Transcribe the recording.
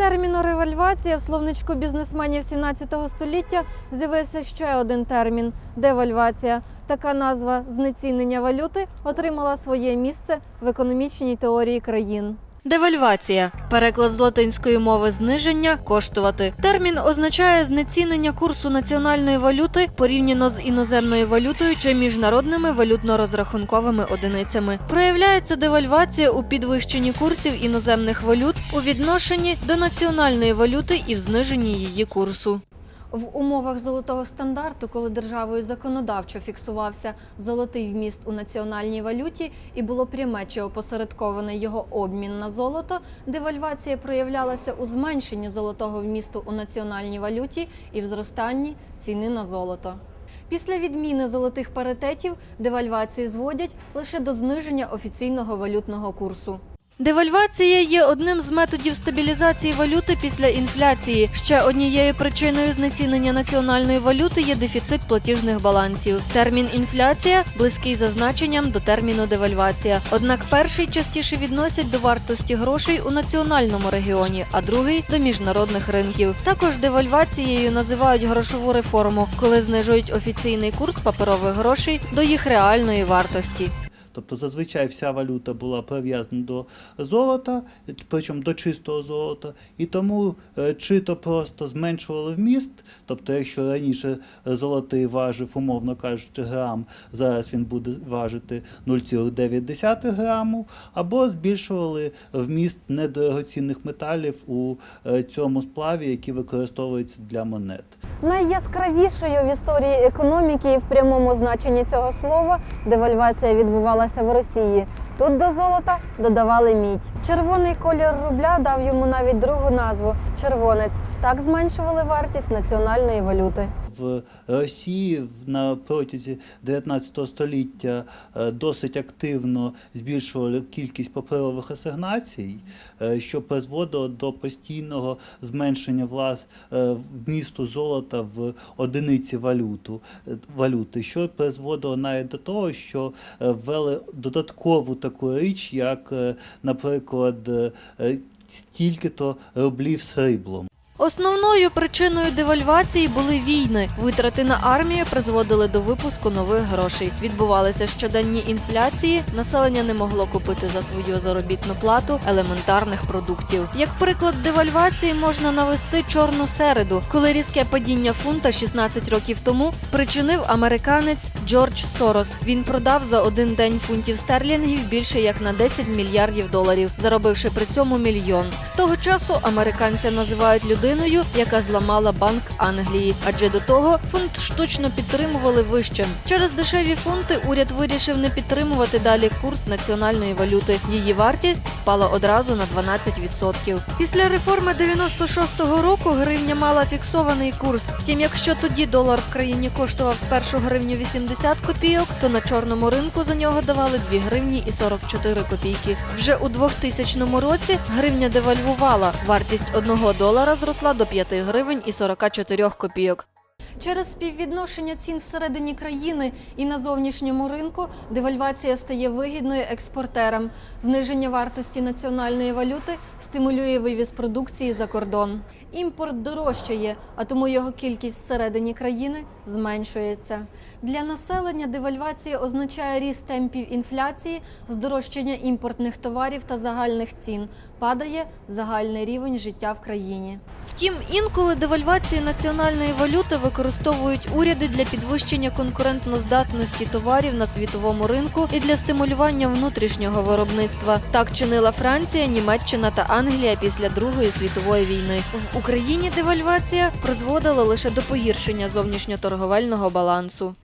Терміну ревальвація в словничку бізнесменів 17 століття з'явився ще один термін девальвація. Така назва знецінення валюти отримала своє місце в економічній теорії країн. Девальвація переклад з латинської мови зниження коштувати. Термін означає знецінення курсу національної валюти порівняно з іноземною валютою чи міжнародними валютно-розрахунковими одиницями. Проявляється девальвація у підвищенні курсів іноземних валют у відношенні до національної валюти і в зниженні її курсу. В умовах золотого стандарту, коли державою законодавчо фіксувався золотий вміст у національній валюті і було пряме чи опосередковане його обмін на золото, девальвація проявлялася у зменшенні золотого вмісту у національній валюті і в зростанні ціни на золото. Після відміни золотих паритетів девальвацію зводять лише до зниження офіційного валютного курсу. Девальвація є одним з методів стабілізації валюти після інфляції. Ще однією причиною знецінення національної валюти є дефіцит платіжних балансів. Термін інфляція близький за значенням до терміну девальвація. Однак перший частіше відносять до вартості грошей у національному регіоні, а другий до міжнародних ринків. Також девальвацією називають грошову реформу, коли знижують офіційний курс паперових грошей до їх реальної вартості. Тобто зазвичай вся валюта була прив'язана до золота, причому до чистого золота, і тому е, чи то просто зменшували вміст, тобто якщо раніше золотий важив, умовно кажучи, грам, зараз він буде важити 0,9 граму, або збільшували вміст недорогоцінних металів у е, цьому сплаві, які використовуються для монет. Найяскравішою в історії економіки і в прямому значенні цього слова девальвація відбувалася в Росії. Тут до золота додавали мідь. Червоний колір рубля дав йому навіть другу назву червонець. Так зменшували вартість національної валюти. В Росії на протязі 19 століття е, досить активно збільшували кількість паперових асигнацій, е, що призводило до постійного зменшення влас е, вмісту золота в одиниці валюту, валюти, що призводило навіть до того, що ввели додаткову таку річ, як, наприклад, стільки-то рублів сріблом. Основною причиною девальвації були війни. Витрати на армію призводили до випуску нових грошей. Відбувалися щоденні інфляції. Населення не могло купити за свою заробітну плату елементарних продуктів. Як приклад девальвації можна навести чорну середу, коли різке падіння фунта 16 років тому спричинив американець Джордж Сорос. Він продав за один день фунтів стерлінгів більше як на 10 мільярдів доларів, заробивши при цьому мільйон. З того часу американця називають людиною, яка зламала банк Англії, адже до того фунт штучно підтримували вище. Через дешеві фунти уряд вирішив не підтримувати далі курс національної валюти. Її вартість впала одразу на 12%. Після реформи 96-го року гривня мала фіксований курс. Втім, якщо тоді долар в країні коштував спершу гривню 80 копійок, то на чорному ринку за нього давали 2 гривні і 44 копійки. Вже у 2000 році гривня девальвувала. Вартість одного долара зросла до 5 гривень і 44 копійок. Через співвідношення цін всередині країни і на зовнішньому ринку девальвація стає вигідною експортерам. Зниження вартості національної валюти стимулює вивіз продукції за кордон. Імпорт дорожчає, а тому його кількість всередині країни зменшується. Для населення девальвація означає ріст темпів інфляції, здорожчання імпортних товарів та загальних цін. Падає загальний рівень життя в країні. Втім, інколи девальвацію національної валюти використовують уряди для підвищення конкурентноздатності товарів на світовому ринку і для стимулювання внутрішнього виробництва. Так чинила Франція, Німеччина та Англія після Другої світової війни. В Україні девальвація призводила лише до погіршення зовнішньоторговельного балансу.